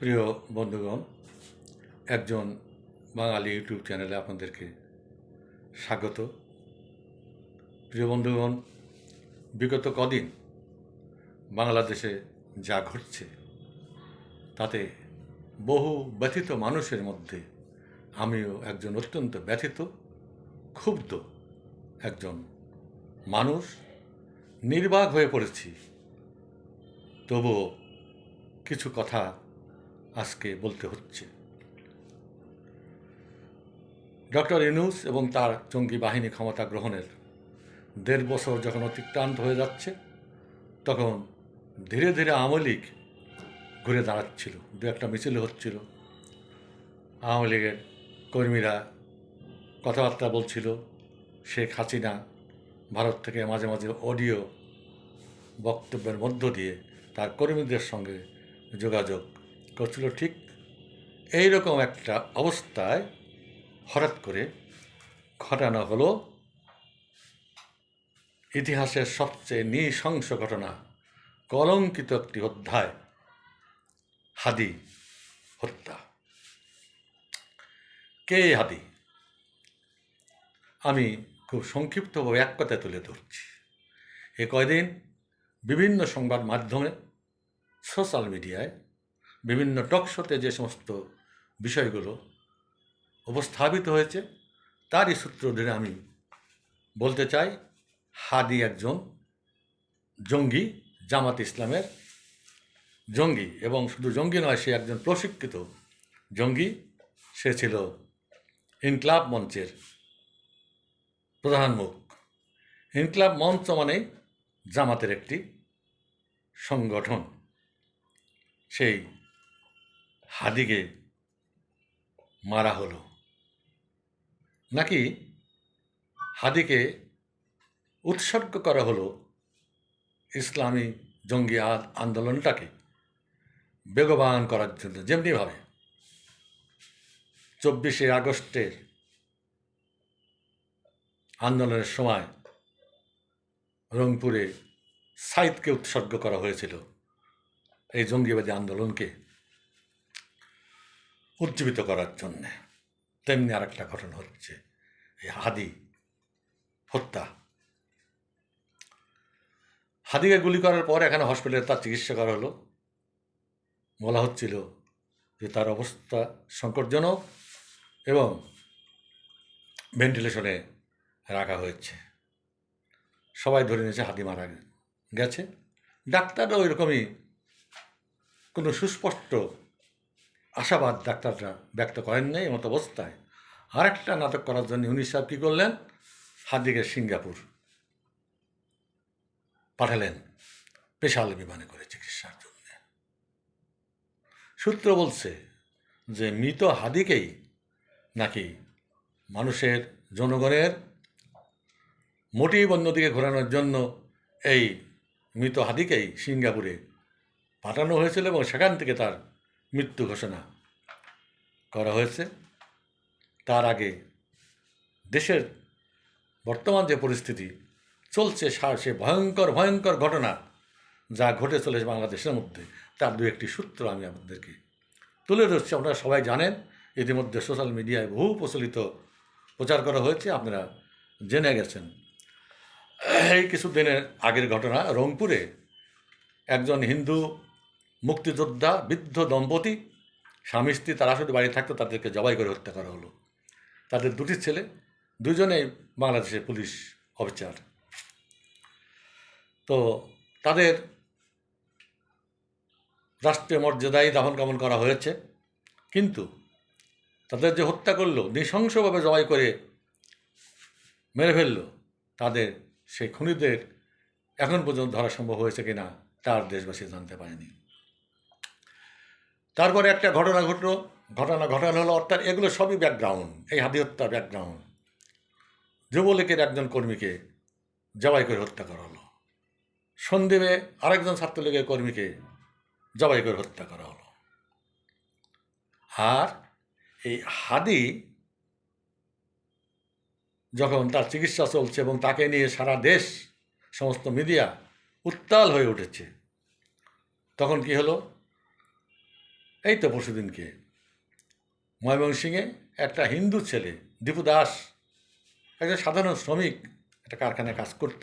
প্রিয় বন্ধুগণ, একজন বাঙালি ইউটিউব চ্যানেলে আপনাদেরকে স্বাগত। প্রিয় বন্ধুগণ, বিগত কদিন বাংলাদেশে যা ঘটছে, তাতে বহু ব্যথিত মানুষের মধ্যে আমিও একজন অত্যন্ত ব্যথিত, ক্ষুব্ধ একজন মানুষ নির্বাক হয়ে পড়েছি। তবুও কিছু কথা আজকে বলতে হচ্ছে। ডক্টর ইনুস এবং তার জঙ্গি বাহিনী ক্ষমতা গ্রহণের দেড় বছর যখন অতিক্রান্ত হয়ে যাচ্ছে, তখন ধীরে ধীরে আওয়ামী লীগ ঘুরে দাঁড়াচ্ছিল, দু একটা মিছিল হচ্ছিল। আওয়ামী লীগের কর্মীরা কথাবার্তা বলছিল, শেখ হাসিনা ভারত থেকে মাঝে মাঝে অডিও বক্তব্যের মধ্য দিয়ে তার কর্মীদের সঙ্গে যোগাযোগ করছিল ঠিক এই রকম একটা অবস্থায় হঠাৎ করে ঘটানো হলো, ইতিহাসের সবচেয়ে নৃশংস ঘটনা, কলঙ্কিত একটি অধ্যায়, হাদি হত্যা। কে হাদি? আমি খুব সংক্ষিপ্তভাবে এক কথায় তুলে ধরছি। এ কয়দিন বিভিন্ন সংবাদ মাধ্যমে, সোশ্যাল মিডিয়ায় বিভিন্ন টকশোতে যে সমস্ত বিষয়গুলো উপস্থাপিত হয়েছে, তারই সূত্র ধরে আমি বলতে চাই, হাদি একজন জঙ্গি, জামাত ইসলামের জঙ্গি এবং শুধু জঙ্গি নয়, সে একজন প্রশিক্ষিত জঙ্গি। সে ছিল ইনকলাব মঞ্চের প্রধান মুখ। ইনকলাব মঞ্চ মানেই জামাতের একটি সংগঠন। সেই হাদিকে মারা হলো। নাকি হাদিকে উৎসর্গ করা হলো ইসলামী জঙ্গি আন্দোলনটাকে বেগবান করার জন্য? যেমনিভাবে চব্বিশে আগস্টের আন্দোলনের সময় রংপুরে সাইদকে উৎসর্গ করা হয়েছিল। এই জঙ্গিবাদী আন্দোলনকে উজ্জীবিত করার জন্যে। তেমনি আর একটা ঘটনা হচ্ছে, এই হাদি হত্যা। হাদিকে গুলি করার পর এখানে হসপিটালে তার চিকিৎসা করা হলো। বলা হচ্ছিল যে তার অবস্থা সংকটজনক এবং ভেন্টিলেশনে রাখা হয়েছে। সবাই ধরে নিয়েছে হাতি মারা গেছে। ডাক্তাররা ওই রকমই কোনো সুস্পষ্ট আশাবাদ ডাক্তাররা ব্যক্ত করেন নাই, এমত অবস্থায়। আরেকটা নাটক করার জন্য উনি সাহেব কী করলেন? হাদিকে সিঙ্গাপুর পাঠালেন স্পেশাল বিমানে করে চিকিৎসার জন্য। সূত্র বলছে যে মৃত হাদিকেই নাকি মানুষের জনগণের মোটিভ অন্যদিকে ঘোরানোর জন্য এই মৃত হাদিকেই সিঙ্গাপুরে পাঠানো হয়েছিল এবং সেখান থেকে তার মৃত্যু ঘোষণা করা হয়েছে। তার আগে দেশের বর্তমান যে পরিস্থিতি, চলছে সা- সে ভয়ঙ্কর ভয়ঙ্কর ঘটনা যা ঘটে চলেছে বাংলাদেশের মধ্যে, তার দু একটি সূত্র আমি আপনাদেরকে তুলে ধরছি। আপনারা সবাই জানেন, ইতিমধ্যে সোশ্যাল মিডিয়ায় বহু প্রচলিত প্রচার করা হয়েছে, আপনারা জেনে গেছেন। এই কিছুদিনের আগের ঘটনা রংপুরে একজন হিন্দু মুক্তিযোদ্ধা, বৃদ্ধ দম্পতি, স্বামী, স্ত্রী তারা শুধু বাড়ি থাকতো, তাদেরকে জবাই করে হত্যা করা হলো। তাদের দুটি ছেলে, দুজনেই বাংলাদেশের পুলিশ অফিসার। তো তাদের রাষ্ট্রীয় মর্যাদায় দাফন কামন করা হয়েছে। কিন্তু তাদের যে হত্যা করল, নৃশংসভাবে জবাই করে মেরে ফেলল, তাদের সেই খুনিদের এখন পর্যন্ত ধরা সম্ভব হয়েছে কিনা, তার দেশবাসী জানতে পারেনি। তারপরে একটা ঘটনা ঘটলো, ঘটনা ঘটানো হলো, অর্থাৎ এগুলো সবই ব্যাকগ্রাউন্ড এই হাতি হত্যা ব্যাকগ্রাউন্ড যুবলীগের একজন কর্মীকে জবাই করে হত্যা করা হলো। সন্দীপে আরেকজন ছাত্রলীগের কর্মীকে জবাই করে হত্যা করা হলো। আর এই হাদি যখন তার চিকিৎসা চলছে এবং তাকে নিয়ে সারা দেশ, সমস্ত মিডিয়া উত্তাল হয়ে উঠেছে, তখন কি হলো? এই তো পরশুদিনকে। ময়মনসিংহে একটা হিন্দু ছেলে, দীপু দাস, একজন সাধারণ শ্রমিক, একটা কারখানায় কাজ করত।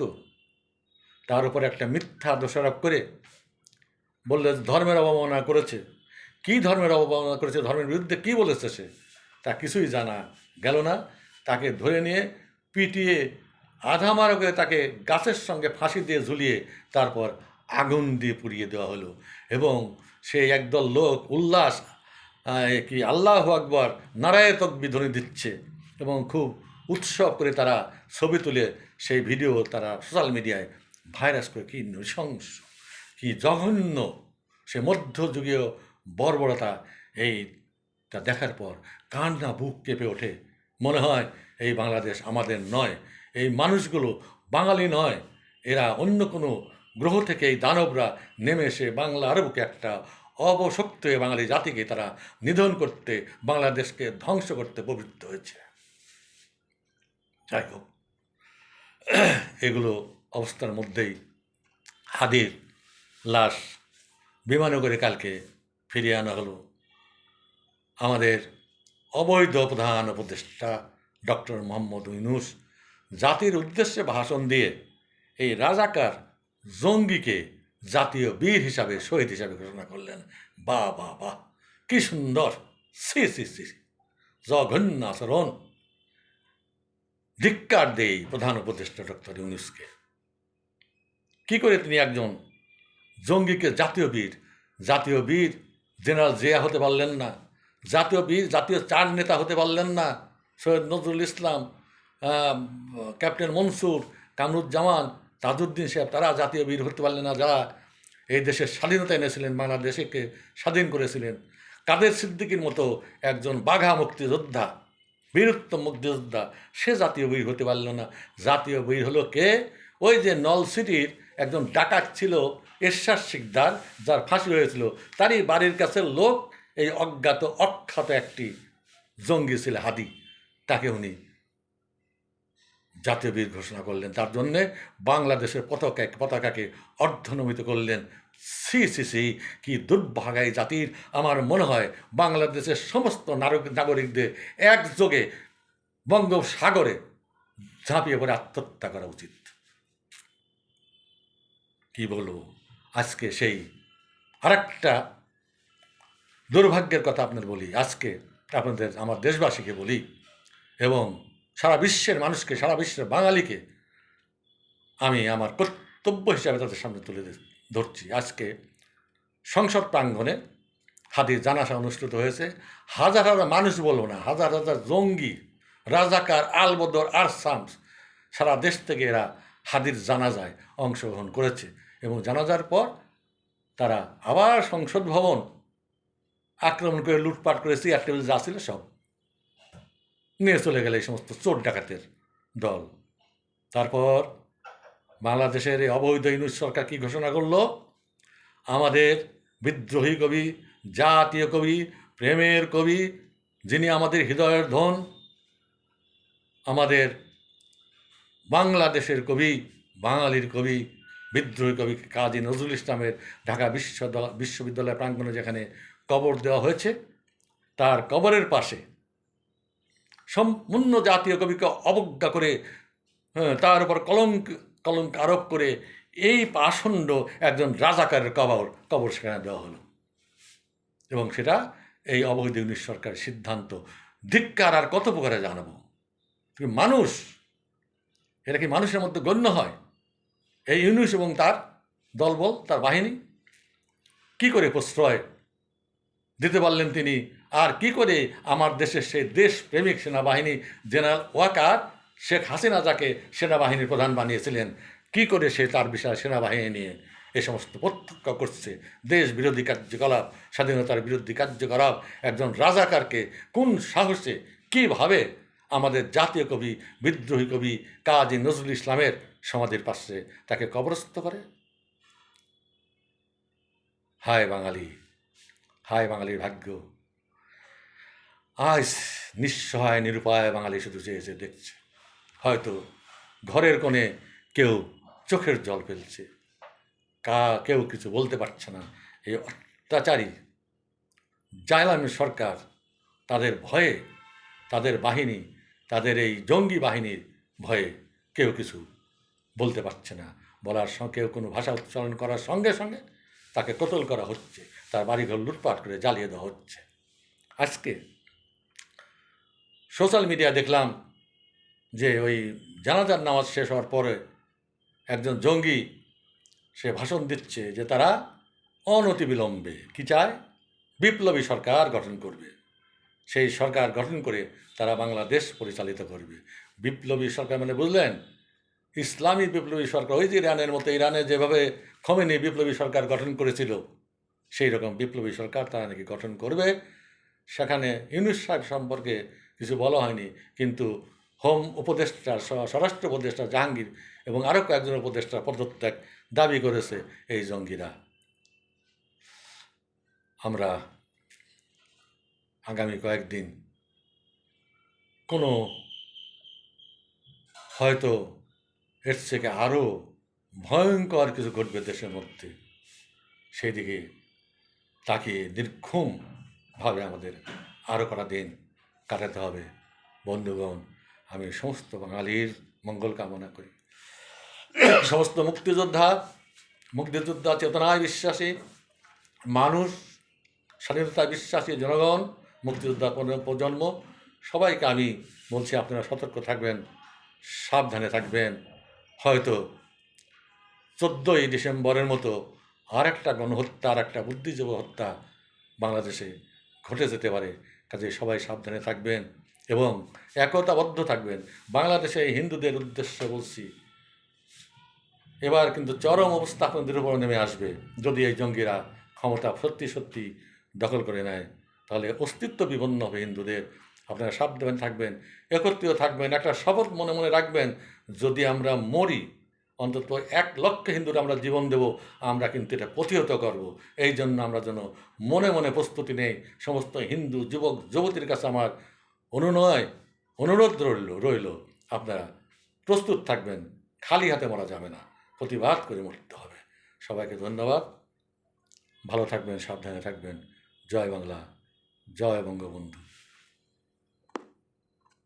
তার উপর একটা মিথ্যা দোষারোপ করে বললে, ধর্মের অবমাননা করেছে। কী ধর্মের অবমাননা করেছে, ধর্মের বিরুদ্ধে কী বলেছে সে? তা কিছুই জানা গেল না। তাকে ধরে নিয়ে পিটিয়ে আধা মারা করে তাকে গাছের সঙ্গে ফাঁসি দিয়ে ঝুলিয়ে তারপর আগুন দিয়ে পুড়িয়ে দেওয়া হলো এবং সেই একদল লোক উল্লাস কি আল্লাহ আকবর নারায় তকবি ধ্বনি দিচ্ছে এবং খুব উৎসব করে তারা ছবি তুলে সেই ভিডিও তারা সোশ্যাল মিডিয়ায় ভাইরাস করে। কি নৃশংস, কি জঘন্য, সে মধ্যযুগীয় বর্বরতা এইটা দেখার পর কান্না বুক কেঁপে ওঠে। মনে হয় এই বাংলাদেশ আমাদের নয়, এই মানুষগুলো বাঙালি নয়, এরা অন্য কোনো গ্রহ থেকে এই দানবরা নেমে এসে বাংলার বুকে একটা অবশক্ত বাঙালি জাতিকে তারা নিধন করতে, বাংলাদেশকে ধ্বংস করতে প্রবৃত্ত হয়েছে। যাই হোক, এগুলো অবস্থার মধ্যেই হাদির লাশ বিমানে করে কালকে ফিরিয়ে আনা হলো। আমাদের অবৈধ প্রধান উপদেষ্টা ডক্টর মোহাম্মদ ইউনুস জাতির উদ্দেশ্যে ভাষণ দিয়ে এই রাজাকার জঙ্গিকে জাতীয় বীর হিসাবে, শহীদ হিসাবে ঘোষণা করলেন। বা বা বা। কি সুন্দর। সি সি সি জঘন্য আচরণ। ধিক্কার দেই প্রধান উপদেষ্টা ডক্টর ইউনুসকে। কি করে তিনি একজন জঙ্গিকে জাতীয় বীর জাতীয় বীর জেনারেল জিয়া হতে পারলেন না, জাতীয় বীর, জাতীয় চার নেতা হতে পারলেন না, সৈয়দ নজরুল ইসলাম ক্যাপ্টেন মনসুর, কামরুজ্জামান তাজউদ্দিন সাহেব তারা জাতীয় বীর হতে পারলেন না, যারা এই দেশের স্বাধীনতা এনেছিলেন, বাংলাদেশকে স্বাধীন করেছিলেন। কাদের সিদ্দিকির মতো একজন বাঘা মুক্তিযোদ্ধা, বীরত্ব মুক্তিযোদ্ধা, সে জাতীয় বীর হতে পারল না। জাতীয় বীর হলো কে? ওই যে নল সিটির একজন ডাকাত ছিল, এরশাদ শিকদার, যার ফাঁসি হয়েছিল। তারই বাড়ির কাছের লোক, এই অজ্ঞাত অখ্যাত একটি জঙ্গি ছিল হাদি। তাকে উনি জাতীয় বীর ঘোষণা করলেন। তার জন্যে বাংলাদেশের পতাকা পতাকাকে অর্ধনমিত করলেন। সি সি সি, কি দুর্ভাগাই জাতির আমার মনে হয় বাংলাদেশের সমস্ত নারক নাগরিকদের একযোগে বঙ্গোপসাগরে ঝাঁপিয়ে পড়ে আত্মহত্যা করা উচিত। কি বলব? আজকে সেই আরেকটা দুর্ভাগ্যের কথা আপনার বলি। আজকে আপনাদের, আমার দেশবাসীকে বলি এবং সারা বিশ্বের মানুষকে, সারা বিশ্বের বাঙালিকে আমি আমার কর্তব্য হিসাবে তাদের সামনে তুলে ধরছি। আজকে সংসদ প্রাঙ্গণে হাদির জানাসা অনুষ্ঠিত হয়েছে। হাজার হাজার মানুষ বলব না, হাজার হাজার জঙ্গি, রাজাকার, আলবদর আর সামস সারা দেশ থেকে এরা হাদির জানাজায় অংশগ্রহণ করেছে এবং জানাজার পর তারা আবার সংসদ ভবন আক্রমণ করে লুটপাট করে চেয়ার টেবিল যা ছিল সব নিয়ে চলে গেলে এই সমস্ত চোর ডাকাতের দল। তারপর বাংলাদেশের এই অবৈধ ইউনুস সরকার কী ঘোষণা করল? আমাদের বিদ্রোহী কবি, জাতীয় কবি, প্রেমের কবি, যিনি আমাদের হৃদয়ের ধন, আমাদের বাংলাদেশের কবি, বাঙালির কবি, বিদ্রোহী কবি কাজী নজরুল ইসলামের ঢাকা বিশ্ব বিশ্ববিদ্যালয় প্রাঙ্গণে যেখানে কবর দেওয়া হয়েছে, তার কবরের পাশে সম্পূর্ণ জাতীয় কবিকে অবজ্ঞা করে হ্যাঁ, তার উপর কলঙ্ক কলঙ্ক আরোপ করে এই পাষণ্ড একজন রাজাকারের কবর কবর সেখানে দেওয়া হলো। এবং সেটা এই অবৈধ ইউনিশ সরকারের সিদ্ধান্ত। ধিক্কার আর কত প্রকারে জানাব? কিন্তু মানুষ এটা কি মানুষের মধ্যে গণ্য হয়? এই ইউনুস এবং তার দলবল তার বাহিনী কি করে প্রশ্রয় দিতে পারলেন তিনি? আর কি করে আমার দেশের সেই দেশপ্রেমিক সেনাবাহিনী জেনারেল ওয়াকার শেখ হাসিনা যাকে সেনাবাহিনীর প্রধান বানিয়েছিলেন, কি করে সে তার বিষয়ে সেনাবাহিনী নিয়ে এ সমস্ত প্রত্যক্ষ করছে? দেশ বিরোধী কার্যকলাপ, স্বাধীনতার বিরোধী কার্যকলাপ, একজন রাজাকারকে কোন সাহসে, কীভাবে আমাদের জাতীয় কবি, বিদ্রোহী কবি কাজী নজরুল ইসলামের সমাধির পাশে তাকে কবরস্থ করে? হায় বাঙালি, হায় বাঙালির ভাগ্য। আজ নিঃসহায়, নিরুপায় বাঙালি শুধু চেয়েছে দেখছে। হয়তো ঘরের কোণে কেউ চোখের জল ফেলছে। কা, কেউ কিছু বলতে পারছে না। এই অত্যাচারী জায়লামি সরকার তাদের ভয়ে, তাদের বাহিনী, তাদের এই জঙ্গি বাহিনীর ভয়ে কেউ কিছু বলতে পারছে না। বলার সঙ্গে কেউ কোনো ভাষা উচ্চারণ করার সঙ্গে সঙ্গে তাকে কতল করা হচ্ছে। তার বাড়িঘর লুটপাট করে জ্বালিয়ে দেওয়া হচ্ছে। আজকে সোশ্যাল মিডিয়া দেখলাম যে ওই জানাজার নামাজ শেষ হওয়ার পরে একজন জঙ্গি সে ভাষণ দিচ্ছে যে তারা অনতিবিলম্বে কি চায়? বিপ্লবী সরকার গঠন করবে। সেই সরকার গঠন করে তারা বাংলাদেশ পরিচালিত করবে। বিপ্লবী সরকার মানে বুঝলেন, ইসলামী বিপ্লবী সরকার, ওই যে ইরানের মতো ইরানে যেভাবে খমেনি বিপ্লবী সরকার গঠন করেছিল, সেই রকম বিপ্লবী সরকার তারা নাকি গঠন করবে। সেখানে ইউনুস সাহেব সম্পর্কে কিছু বলা হয়নি। কিন্তু হোম উপদেষ্টা স্বরাষ্ট্র উপদেষ্টা জাহাঙ্গীর এবং আরও কয়েকজন উপদেষ্টা পদত্যাগ দাবি করেছে এই জঙ্গিরা। আমরা আগামী কয়েকদিন কোনো হয়তো এর থেকে আরও ভয়ঙ্কর কিছু ঘটবে দেশের মধ্যে। সেই দিকে তাকে দীর্ঘমভাবে আমাদের আরও কটা দিন কাটাতে হবে। বন্ধুগণ, আমি সমস্ত বাঙালির মঙ্গল কামনা করি। সমস্ত মুক্তিযোদ্ধা মুক্তিযোদ্ধা চেতনায় বিশ্বাসী, মানুষ, স্বাধীনতায় বিশ্বাসী জনগণ, মুক্তিযোদ্ধা প্রজন্ম, সবাইকে আমি বলছি আপনারা সতর্ক থাকবেন, সাবধানে থাকবেন। হয়তো চোদ্দোই ডিসেম্বরের মতো আর একটা গণহত্যা আর একটা বুদ্ধিজীবী হত্যা বাংলাদেশে ঘটে যেতে পারে। কাজে সবাই সাবধানে থাকবেন এবং একতাবদ্ধ থাকবেন। বাংলাদেশে হিন্দুদের উদ্দেশ্যে বলছি, এবার কিন্তু চরম অবস্থা আপনাদের উপর নেমে আসবে। যদি এই জঙ্গিরা ক্ষমতা সত্যি সত্যি দখল করে নেয়, তাহলে অস্তিত্ব বিপন্ন হবে হিন্দুদের। আপনারা সাবধান থাকবেন, একত্রিত থাকবেন, একটা শপথ মনে মনে রাখবেন, যদি আমরা মরি অন্তত এক লক্ষ হিন্দুর আমরা জীবন দেব, আমরা কিন্তু এটা প্রতিহত করব। এই জন্য আমরা যেন মনে মনে প্রস্তুতি নেই, সমস্ত হিন্দু যুবক, যুবতীর কাছে আমার অনুনয়, অনুরোধ রইল রইল, আপনারা প্রস্তুত থাকবেন, খালি হাতে মরা যাবে না, প্রতিবাদ করে মরতে হবে। সবাইকে ধন্যবাদ। ভালো থাকবেন, সাবধানে থাকবেন। জয় বাংলা, জয় বঙ্গবন্ধু।